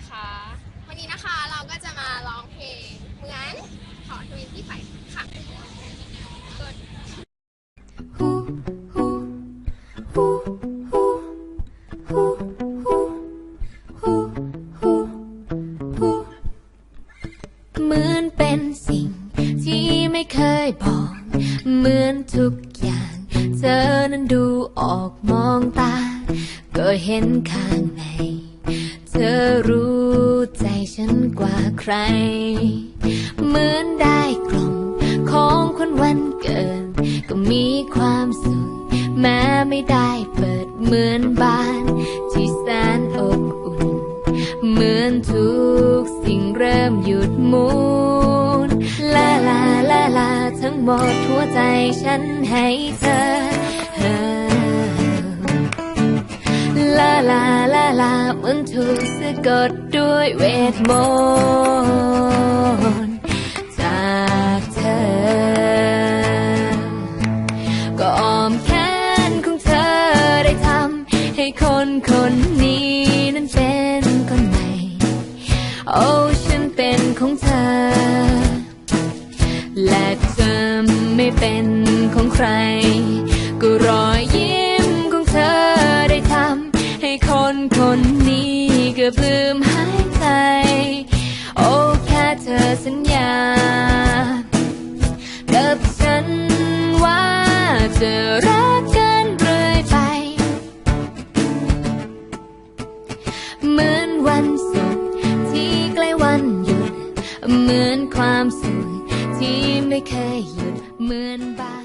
นะคะ วันนี้นะคะเราก็จะมาร้องเพลงเหมือนขอทวินที่ไฟค่ะกดเหมือนเป็นสิ่งที่ไม่เคยบอก เหมือนทุกอย่าง เธอนั้นดูออกมองตา ก็เห็นข้างใน เธอรู้ ฉันกว่าใคร เหมือนได้กล่องของคนวันเกิด ก็มีความสุขแม้ไม่ได้เปิดเหมือนบ้าน ที่แสนอบอุ่น เหมือนทุกสิ่งเริ่มหยุดหมุนลาลาลาลาทั้งหมดหัวใจฉันให้เธอ มือนถูกสะกดด้วยเวทมนต์จากเธอ ก็อ้อมแขนของเธอได้ทำให้คนคนนี้นั้นเป็นคนใหม่ โอ้ฉันเป็นของเธอ และเธอไม่เป็นของใคร ก็รอ คนนี้ก็ปลื้มหายใจ โอ้แค่เธอสัญญา กับฉันว่าจะรักกันเรื่อยไป เหมือนวันสุกที่ใกล้วันหยุด เหมือนความสุขที่ไม่เคยหยุดเหมือนบา